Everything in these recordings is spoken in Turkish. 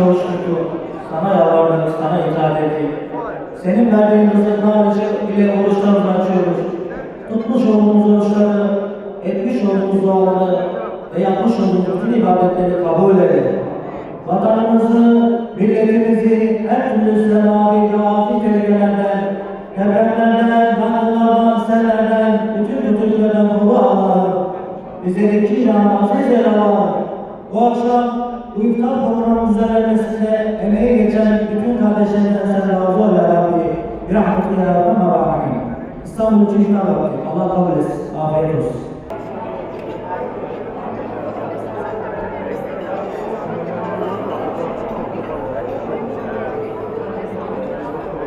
Yoğuş tuttuk. Sana yalvardık, sana itaat ettik. Senin verdiğin rızıklar ile oruçlarımızı açıyoruz. Tutmuş olduğumuz oruçları, etmiş olduğumuz duaları ve yapmış olduğumuz bütün ibadetleri kabul eyle. Vatanımızı, milletimizi her türlü semavi ve afet tehlikelerden, depremlerden, yangınlardan, sellerden, bütün kötülüklerden koru Allah'ım. Bize iki can aziz el Allah'ım. Bu akşam bu iftar programının düzenlenmesinde emeği geçen bütün kardeşlerimizden sen razı ol ya Rabbi. Bir rahmetli ya Rabbi. İstanbul için iftar. Allah kabul etsin. Afiyet olsun.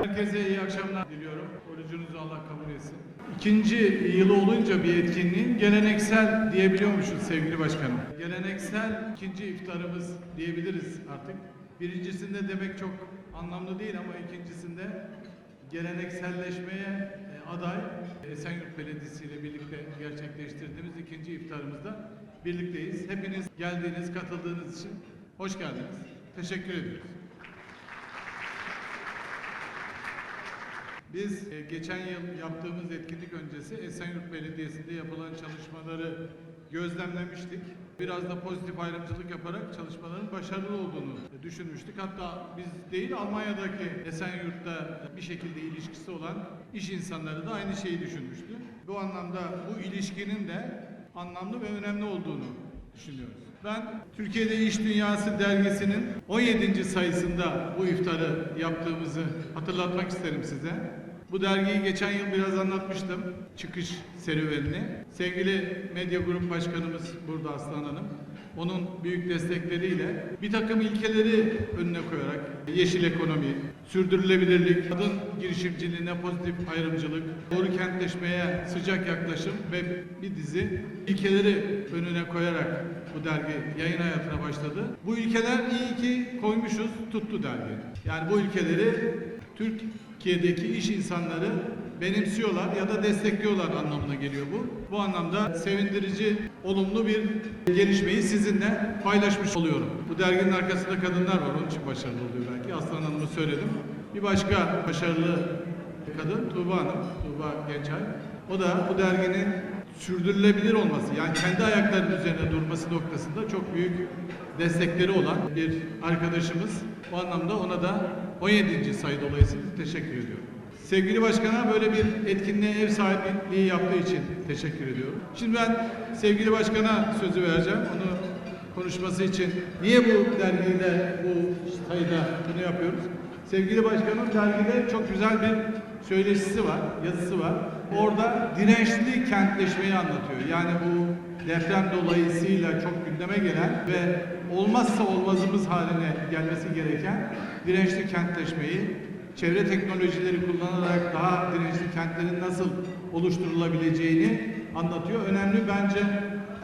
Herkese iyi akşamlar diliyorum. Orucunuzu Allah kabul etsin. İkinci yılı olunca bir etkinliğin geleneksel diyebiliyormuşuz sevgili başkanım. Geleneksel ikinci iftarımız diyebiliriz artık. Birincisinde demek çok anlamlı değil ama ikincisinde gelenekselleşmeye e, aday Esenyurt Belediyesi ile birlikte gerçekleştirdiğimiz ikinci iftarımızda birlikteyiz. Hepiniz geldiğiniz, katıldığınız için hoş geldiniz. Teşekkür ediyoruz. Biz e, geçen yıl yaptığımız etkinlik öncesi Esenyurt Belediyesi'nde yapılan çalışmaları gözlemlemiştik. Biraz da pozitif ayrımcılık yaparak çalışmaların başarılı olduğunu düşünmüştük. Hatta biz değil Almanya'daki Esenyurt'ta bir şekilde ilişkisi olan iş insanları da aynı şeyi düşünmüştü. Bu anlamda bu ilişkinin de anlamlı ve önemli olduğunu düşünüyoruz. Ben Türkiye'de İş Dünyası dergisinin 17. sayısında bu iftarı yaptığımızı hatırlatmak isterim size. Bu dergiyi geçen yıl biraz anlatmıştım. Çıkış serüvenini. Sevgili Medya Grup Başkanımız burada Aslan Hanım. Onun büyük destekleriyle bir takım ilkeleri önüne koyarak yeşil ekonomi, sürdürülebilirlik, kadın girişimciliğine pozitif ayrımcılık, doğru kentleşmeye sıcak yaklaşım ve bir dizi ilkeleri önüne koyarak bu dergi yayın hayatına başladı. Bu ilkeler iyi ki koymuşuz, tuttu dergi. Yani bu ilkeleri Türkiye'deki iş insanları benimsiyorlar ya da destekliyorlar anlamına geliyor bu. Bu anlamda sevindirici, olumlu bir gelişmeyi sizinle paylaşmış oluyorum. Bu derginin arkasında kadınlar var, onun için başarılı oluyor belki. Aslan Hanım'ı söyledim. Bir başka başarılı kadın Tuğba Hanım, Tuğba Gençay. O da bu derginin sürdürülebilir olması, yani kendi ayaklarının üzerine durması noktasında çok büyük destekleri olan bir arkadaşımız. Bu anlamda ona da 17. sayı dolayısıyla teşekkür ediyorum. Sevgili Başkan'a böyle bir etkinliğe ev sahipliği yaptığı için teşekkür ediyorum. Şimdi ben sevgili Başkan'a sözü vereceğim. Onu konuşması için niye bu dergiyle, bu sayıda bunu yapıyoruz? Sevgili Başkan'ın dergide çok güzel bir söyleşisi var, yazısı var. Orada dirençli kentleşmeyi anlatıyor. Yani bu deprem dolayısıyla çok gündeme gelen ve olmazsa olmazımız haline gelmesi gereken dirençli kentleşmeyi, çevre teknolojileri kullanarak daha dirençli kentlerin nasıl oluşturulabileceğini anlatıyor. Önemli bence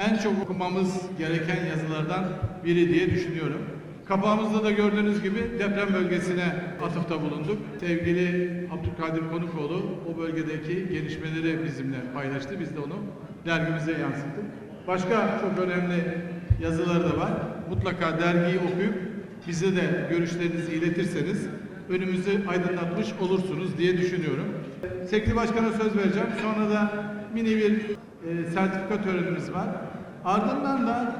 en çok okumamız gereken yazılardan biri diye düşünüyorum. Kapağımızda da gördüğünüz gibi deprem bölgesine atıfta bulunduk. Sevgili Abdülkadir Konukoğlu o bölgedeki gelişmeleri bizimle paylaştı. Biz de onu dergimize yansıttık. Başka çok önemli yazıları da var. Mutlaka dergiyi okuyup bize de görüşlerinizi iletirseniz önümüzü aydınlatmış olursunuz diye düşünüyorum. Sevgili Başkan'a söz vereceğim. Sonra da mini bir e, sertifika törenimiz var. Ardından da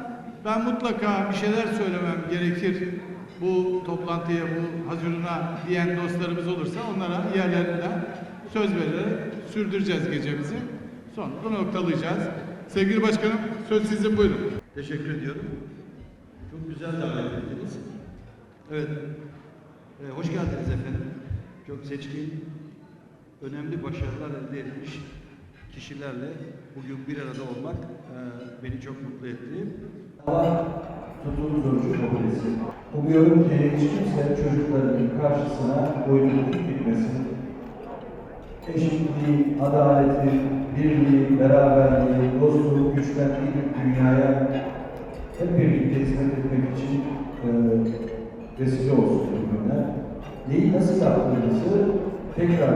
ben mutlaka bir şeyler söylemem gerekir bu toplantıya, bu hazırına diyen dostlarımız olursa onlara yerlerinden söz vererek sürdüreceğiz gecemizi. Sonra noktalayacağız. Sevgili Başkanım söz sizin buyurun. Teşekkür ediyorum. Çok güzel davet ettiniz. Evet. Ee, hoş geldiniz efendim. Çok seçkin, önemli başarılar elde etmiş kişilerle bugün bir arada olmak e, beni çok mutlu etti. Allah tuttuğumuz orucu kabul etsin. Umuyorum ki hiç kimse çocuklarının karşısına bükük gitmesin. Eşitliği, adaleti, birliği, beraberliği, dostluğu, güçlendiği dünyaya hep birlikte hizmet etmek için e, vesile olsun günler. Neyi nasıl yaptığımızı tekrar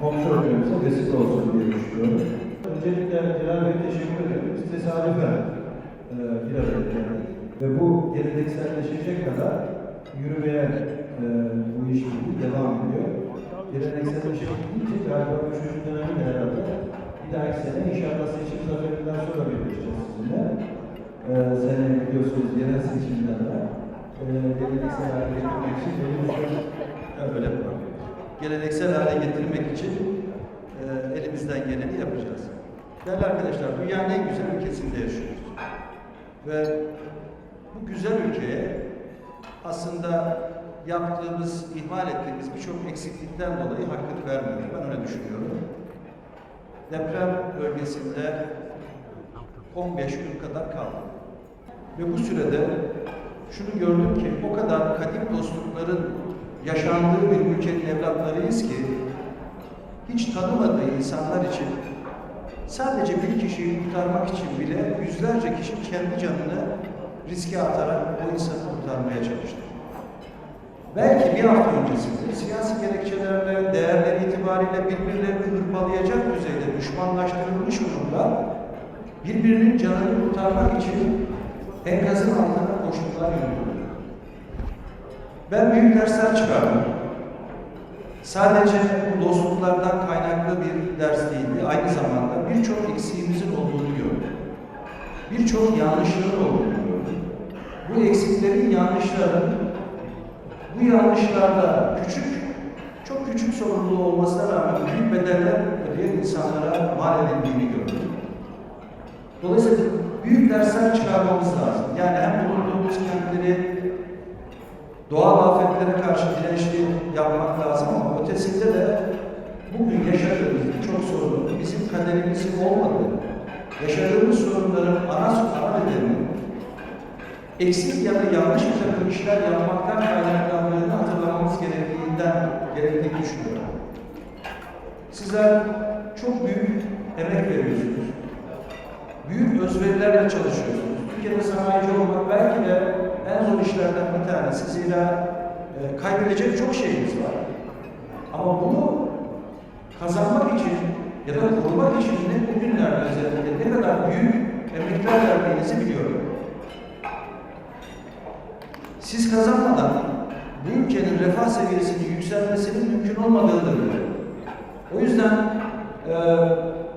kontrol etmemize vesile olsun diye düşünüyorum. Öncelikle Celal Bey teşekkür ederim. Biz tesadüfen e, bir araya geldik. Ve bu gelenekselleşecek kadar yürümeye e, bu iş devam ediyor. Gelenekselleşecek deyince galiba üçüncü dönemi de herhalde bir dahaki sene inşallah seçim zaferinden sonra birleşeceğiz sizinle. E, sene biliyorsunuz yerel seçimlerle e, geleneksel hale getirmek için elimizden öyle. Geleneksel hale getirmek için e, elimizden geleni yapacağız. Değerli arkadaşlar, dünyanın en güzel ülkesinde yaşıyoruz. Ve bu güzel ülkeye aslında yaptığımız, ihmal ettiğimiz birçok eksiklikten dolayı hakkını vermiyoruz. Ben öyle düşünüyorum. Deprem bölgesinde 15 gün kadar kaldı. Ve bu sürede şunu gördüm ki o kadar kadim dostlukların yaşandığı bir ülkenin evlatlarıyız ki hiç tanımadığı insanlar için sadece bir kişiyi kurtarmak için bile yüzlerce kişi kendi canını riske atarak o insanı kurtarmaya çalıştı. Belki bir hafta öncesinde siyasi gerekçelerle, değerleri itibariyle birbirlerini hırpalayacak düzeyde düşmanlaştırılmış durumda birbirinin canını kurtarmak için enkazın altına koşullar yürüdü. Ben büyük dersler çıkardım. Sadece bu dostluklardan kaynaklı bir ders değildi. Aynı zamanda birçok eksiğimizin olduğunu gördüm. Birçok yanlışların olduğunu gördüm. Bu eksiklerin, yanlışların bu yanlışlarda küçük, çok küçük sorumluluğu olmasına rağmen büyük bedeller ödeyen insanlara mal edildiğini gördüm. Dolayısıyla büyük dersler çıkarmamız lazım. Yani hem bulunduğumuz kentleri doğal afetlere karşı dirençli yapmak lazım ama ötesinde de bugün yaşadığımız birçok sorunun bizim kaderimizin olmadığı, yaşadığımız sorunların ana ana eksik ya da yanlış bir takım işler yapmaktan kaynaklandığını hatırlamamız gerektiğinden gerektiğini düşünüyorum. Sizler çok büyük emek veriyorsunuz. Büyük özverilerle çalışıyorsunuz. Türkiye'de sanayici olmak belki de en zor işlerden bir tanesi. Zira e, kaybedecek çok şeyimiz var. Ama bunu kazanmak için ya da korumak için de bugünlerde özellikle ne kadar büyük emekler verdiğinizi biliyorum. Siz kazanmadan bu ülkenin refah seviyesinin yükselmesinin mümkün olmadığını da biliyorum. O yüzden e,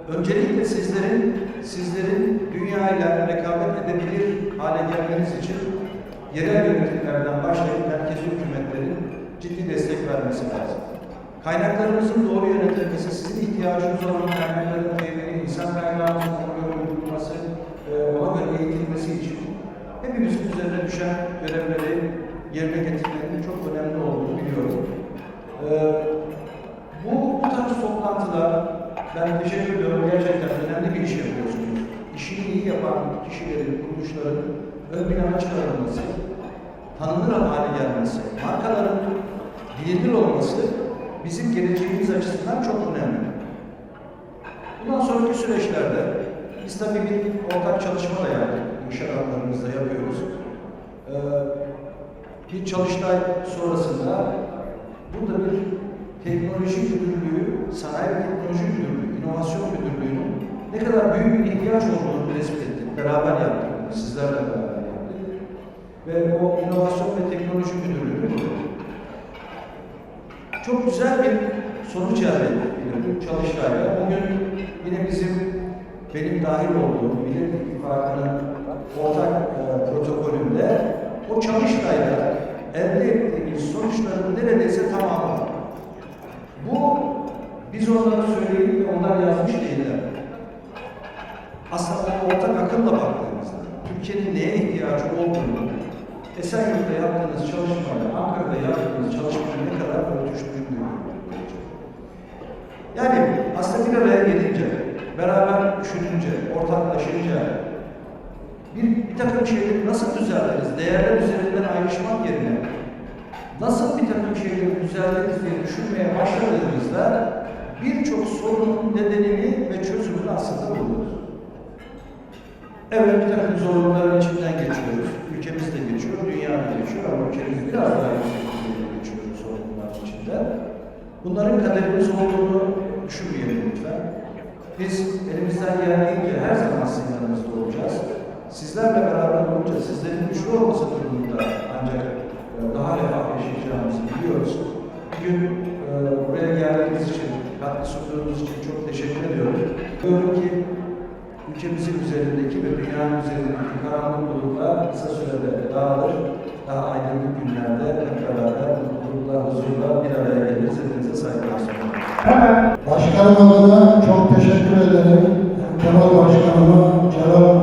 öncelikle sizlerin sizlerin dünyayla rekabet edebilir hale gelmeniz için yerel yönetimlerden başlayıp merkezi hükümetlerin ciddi destek vermesi lazım. Kaynaklarımızın doğru yönetilmesi, sizin ihtiyacınız olan kaynakların temini, insan kaynağımızın ona göre uygulaması, e, ona göre eğitilmesi için hepimizin üzerine düşen görevleri yerine getirmenin çok önemli olduğunu biliyorum. E, bu, bu tarz toplantılar, ben teşekkür ediyorum, gerçekten önemli bir iş yapıyorsunuz. İşini iyi yapan kişilerin, kuruluşların ön plana çıkarılması, tanınır hale gelmesi, markaların bilinir olması bizim açısından çok önemli. Bundan sonraki süreçlerde biz tabii bir ortak çalışma da yaptık. İnşaat alanlarımızda yapıyoruz. Ee, bir çalıştay sonrasında burada bir teknoloji müdürlüğü, sanayi ve teknoloji müdürlüğü, inovasyon müdürlüğünün ne kadar büyük bir ihtiyaç olduğunu tespit ettik. Beraber yaptık. Sizlerle beraber yaptık. Ve o inovasyon ve teknoloji müdürlüğü çok güzel bir sonuç elde ettik bu çalıştayla. Bugün yine bizim benim dahil olduğum Millet İttifakı'nın ortak e, protokolünde o çalıştayda elde ettiğimiz sonuçların neredeyse tamamı. Bu biz onlara söyleyip onlar yazmış değiller. Aslında ortak akılla baktığımızda Türkiye'nin neye ihtiyacı olduğunu Esenyurt'ta yaptığınız çalışmayla Ankara'da yaptığınız çalışmanın ne kadar örtüştüğünü görüyoruz. Yani aslında bir araya gelince, beraber düşününce, ortaklaşınca bir, bir takım şeyleri nasıl düzeltiriz, değerler üzerinden ayrışmak yerine nasıl bir takım şeyleri düzeltiriz diye düşünmeye başladığımızda birçok sorunun nedenini ve çözümünü aslında buluyoruz. Evet bir takım zorlukların içinden geçiyoruz. Ülkemiz de geçiyor, dünya da geçiyor ama ülkemiz biraz daha yüksek düzeyde geçiyor bu sorunların içinden. Bunların kaderimiz olduğunu düşünmeyelim lütfen. Biz elimizden geldiğince her zaman sizin yanınızda olacağız. Sizlerle beraber olunca sizlerin güçlü olması durumunda ancak e, daha refah yaşayacağımızı biliyoruz. Bugün e, buraya geldiğiniz için, katkı sunduğunuz için çok teşekkür ediyorum. Diyorum ki ülkemizin üzerindeki ve dünyanın üzerindeki karanlık bulutlar kısa sürede dağılır. Daha aydınlık günlerde hep beraber mutlulukla, huzurla bir araya geliriz. Hepinize saygılar sunuyorum. Başkanıma da çok teşekkür ederim. Kemal Başkanıma, Celal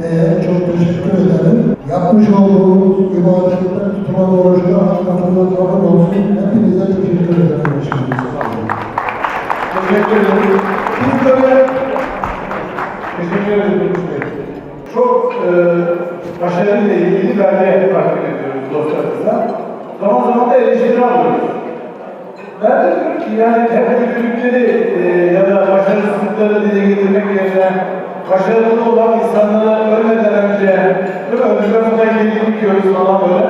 Bey'e çok teşekkür ederim. Yapmış olduğumuz ibadetler, tutulan oruçta hakkında kabul olsun. Hepinize teşekkür ederim başkanım. Teşekkür ederim. Biz böyle teşekkür ederim. Çok e, başarıyla ilgili belge takdim ediyoruz dostlarımıza. Zaman zaman da eleştiri alıyoruz. Ben de diyorum ki yani hep kötülükleri e, ya da başarısızlıkları dile getirmek yerine başarılı olan insanlara ölmeden önce değil mi? Öldürmeden gelip dikiyoruz falan böyle.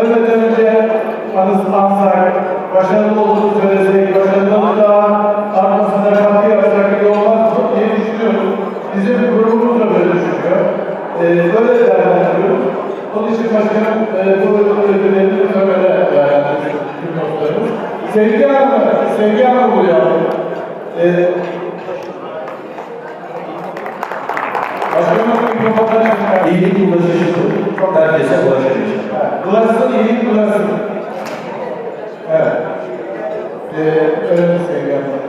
Ölmeden önce anıs ansak, başarılı olduğunu söylesek, başarılı da arkasında katkı yapsak iyi olmaz mı diye düşünüyorum. Bizim grubumuz da böyle düşünüyor. E, böyle değerlendiriyoruz. Onun için başkanım e, bu ödüllerini böyle değerlendiriyoruz. Tüm dostlarımız. Sevgi Hanım'ı, Sevgi Hanım alalım. Ee, Başkanım mikrofonu çıkar. İyilik ulaşıcıdır. Herkese ulaşır inşallah. Bulasın, iyilik bulasın. Evet. Ee, öyle Sevgi Hanım'ı.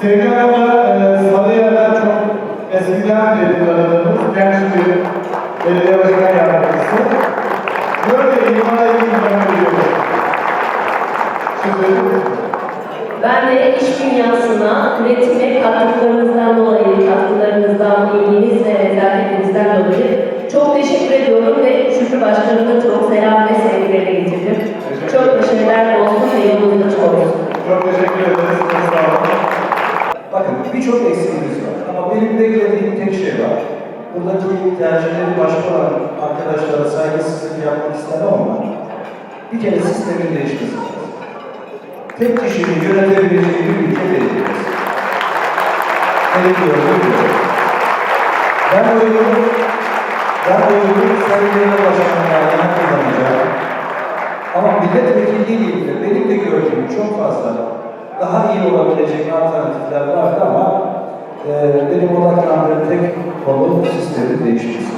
Sevgi Hanım'la e, Sarıyer'den çok eskiden beri tanıdığımız genç bir belediye başkan yardımcısı. Böyle imana ilgilen biliyoruz. Şimdi Ben de iş dünyasına üretime katkılarınızdan dolayı, katkılarınızdan, ilginiz ve nezaketinizden dolayı çok teşekkür ediyorum ve Şükrü Başkanım'a çok selam ve sevgilerini getirdim. Çok teşekkürler olsun ve yolunuz açık olsun. çok teşekkür ederiz. Çok sağ olun. Bakın birçok eksiğimiz var ama benim beklediğim tek şey var. Buradaki tercihleri başka olan arkadaşlara saygısızlık yapmak istemem ama bir kere sistemin değişmesi lazım. Tek kişinin yönetebileceği bir ülke değil. burası. Hele gördüğüm gibi. Ben oyumu, ben oyumu Sayın Genel Başkanlarına kullanacağım. Ama milletvekilliği ilgili benim de gördüğüm çok fazla daha iyi olabilecek alternatifler vardı ama e, benim odaklandığım tek konu sistemin değişmesi.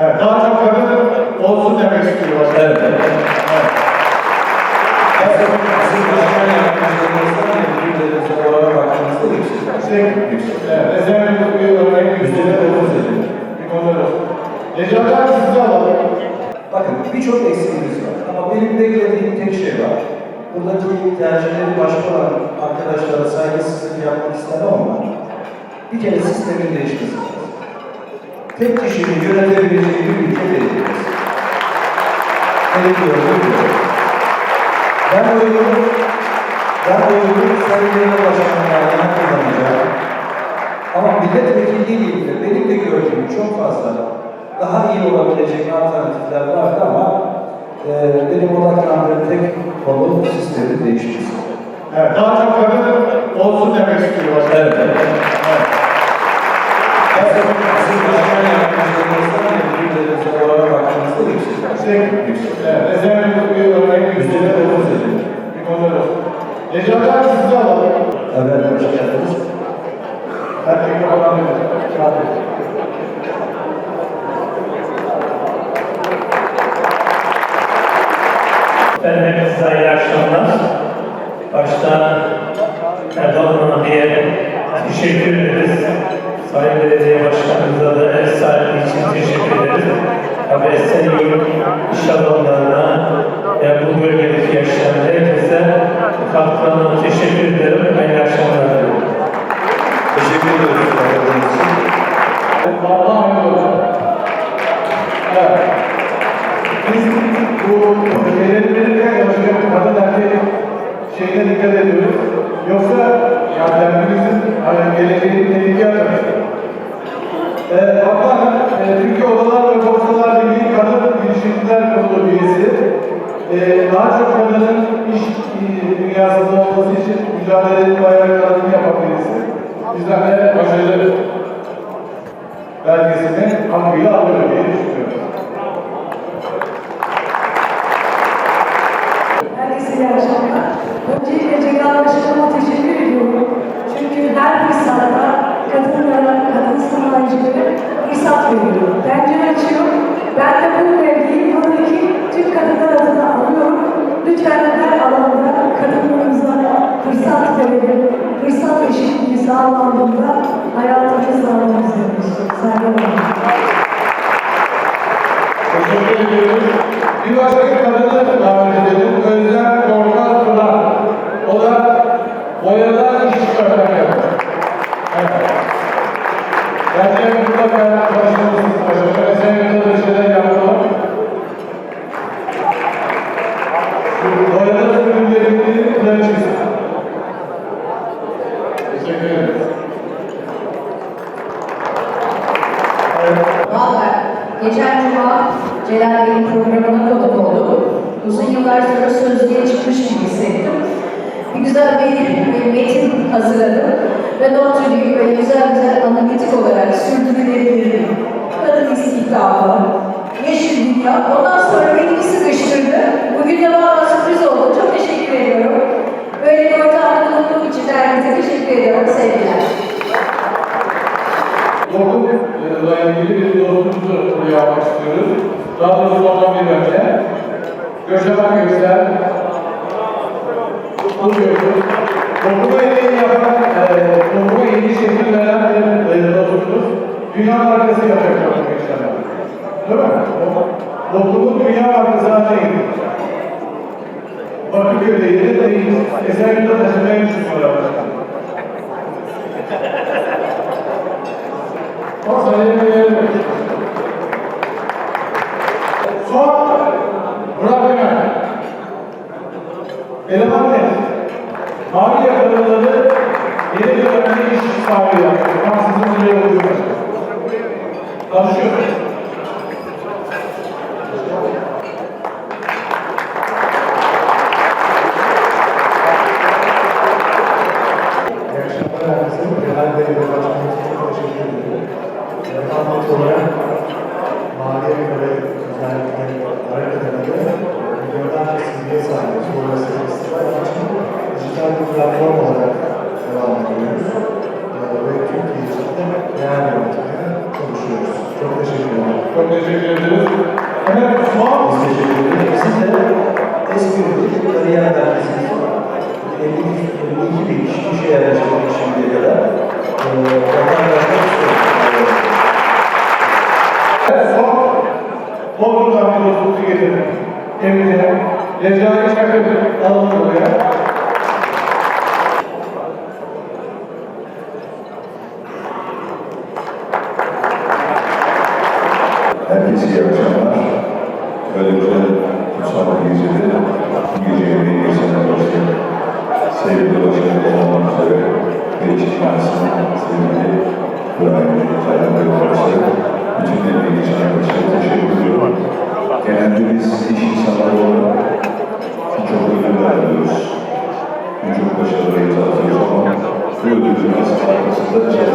Evet, daha çok kadın olsun demek istiyor. Evet. evet. Yüksek. Evet, Bakın birçok eksiğimiz var ama benim beklediğim tek şey var. Buradaki tercihleri başka olan arkadaşlara saygısızlık yapmak istemem ama bir kere sistemin değişmesi. Tek kişinin yönetebileceği bir ülke değil. gördüğüm gibi. Ben oyumu, ben Sayın Genel Başkanlarına kullanacağım. Ama milletvekilliği ilgili benim de gördüğüm çok fazla daha iyi olabilecek alternatifler vardı ama e, benim odaklandığım tek konu sistemin değişmesi. Evet, daha çok kadın olsun demek istiyor başkanım. Evet. evet. Sizin başkan yardımcılarınızdan ve müdürlerinize orana baktığınızda. Yüksek. Yüksek. Evet, Evet, hoş geldiniz. Ben mikrofonu alıyorum. Hadi. Efendim hepinize iyi akşamlar. Başta Erdoğan abiye teşekkür ederiz. Sayın Belediye Başkanımıza da ev sahipliği için teşekkür ederiz. Abi Esenyurt iş alanlarına ve bu bölgedeki yaşayan herkese katkılarına teşekkür ederim. İyi akşamlar diliyorum. Teşekkür ediyoruz. katıldığınız için. Vallahi öyle. Evet. Biz bu şeyleri verirken yaşayan kadın erkek şeyine dikkat ediyoruz. Yoksa ya dertimizin hani geleceğini tehlikeye atabilir. Ee, hatta e, Türkiye Odalar ve Borsalar Birliği Kadın Girişimciler Kurulu üyesi. Ee, daha çok kadının iş e, dünyasında olması için mücadelenin bayraklarını yapan birisi. Bizden de başarılı kendisini kalbiyle alıyor diye düşünüyorum. Herkese iyi akşamlar. Öncelikle Cegal Başkan'a teşekkür ediyorum. Çünkü her fırsatta kadınlara, kadın sanayicilere fırsat veriyor. Pencere açıyor. Ben de bu vergiyi buradaki tüm kadınlar adına alıyorum. Lütfen her alanda kadınlarımıza fırsat verelim. Fırsat eşitliği sağlandığında hayatımız sağlamız demiştim. Saygılar. Ediyoruz. Bir başka kadını davet edelim. Özlem Korkmaz Tuna. O da boyadan iş çıkartan yapıyor. Evet. Bence mutlaka tanışmalısınız başkanım. Esenyurt'ta da bir şeyler yapalım. Şu boyada ürünlerini kullanıcıyız. Teşekkür ederiz. Vallahi geçen cuma Celal Bey'in programına konuk oldum. Uzun yıllar sonra sözlüğe çıkmış gibi hissettim. Bir güzel bir, metin hazırladım. Ve notunu böyle güzel güzel analitik olarak sürdürülebilir. Kadın istihdamı, yeşil dünya. Ondan sonra beni bir sıkıştırdı. Bugün de bana sürpriz oldu. Çok teşekkür ediyorum. Böyle bir ortamda bulunduğum için herkese teşekkür ediyorum. Sevgiler. Dokukla ilgili bir dostumuzu buraya almak istiyoruz. Daha doğrusu ondan bir önce. Göçmen Göksel. Buluyoruz. Dokuma emeği yapan, e, dokuma yeni şekil veren bir e, dostumuz. Dünya markası yapacak bu gençler. Değil mi? Dokumun dünya markası haline getirdik. Bakırköy'de yeri değil. Esenyurt'ta taşımayı düşünüyorlar başkanım. Ama sayıları Son Murat Ömer. Eleman net. Mavi yakalıları yeni dönemde iş sahibi yaptı. Tam sizin buraya oluyor. Yerleştirdik şimdiye kadar. Ee, son Bodrum'dan bir dostumuzu getirdik. Evine. Recai Çakır alalım buraya. Herkese iyi akşamlar. Böyle güzel kutsal bir gecede bu gece yemeği geçene başlayan sevgili başkanımız olmak üzere Beşik Şansı'nın sevgili İbrahim Sayın Bey'e bütün emeği geçen arkadaşlara teşekkür ediyorum. Genelde biz iş insanları olarak çok ödüller alıyoruz. Birçok başarıya imza atıyoruz ama bu ödülün aslında arkasında